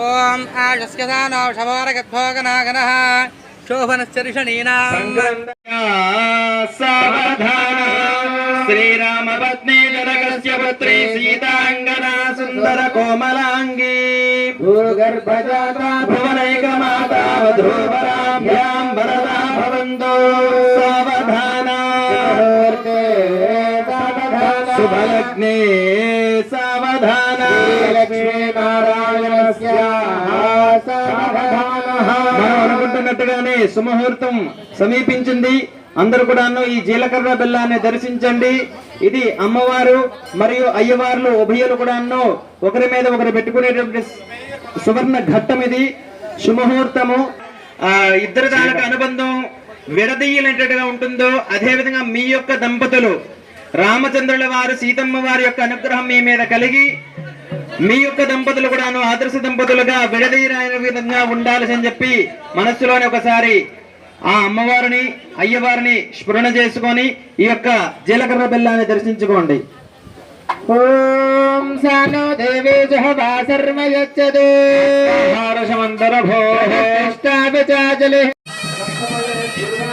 ఓం ఆశస్యదానో శవారగద్భోగనాగనః శోభనశ్చరిషణీనాం సావధాన శ్రీరామ పత్ని జనకస్య పుత్రి సీతాంగనా సుందర కోమలాంగి భూగర్భజాత భువనైక మాతా వధూవరాభ్యాం వరదా భవంతో సావధాన శుభలగ్నే సావధాన మనం అనుకుంటున్నట్టుగానే సుముహూర్తం సమీపించింది. అందరూ కూడాను ఈ జీలకర్ర బెల్లాన్ని దర్శించండి. ఇది అమ్మవారు మరియు అయ్యవార్లు ఉభయలు కూడాను ఒకరి మీద ఒకరు పెట్టుకునేటువంటి సువర్ణ ఘట్టం ఇది. సుముహూర్తము ఇద్దరు దానికి అనుబంధం విడదీయలేటట్టుగా ఉంటుందో అదే విధంగా మీ యొక్క దంపతులు రామచంద్రుల వారు సీతమ్మ వారి యొక్క అనుగ్రహం మీ మీద కలిగి మీ యొక్క దంపతులు కూడాను ఆదర్శ దంపతులుగా విడదీయరాని విధంగా ఉండాలని అని చెప్పి మనస్సులోనే ఒకసారి ఆ అమ్మవారిని అయ్యవారిని స్మరణ చేసుకొని ఈ యొక్క జీలకర్ర బెల్లాన్ని దర్శించుకోండి. ఓం సానో దేవీ జహవా శర్మ యచ్చదు హరసమంతర భో ఇష్టాభిచాచలి శ్రీరామ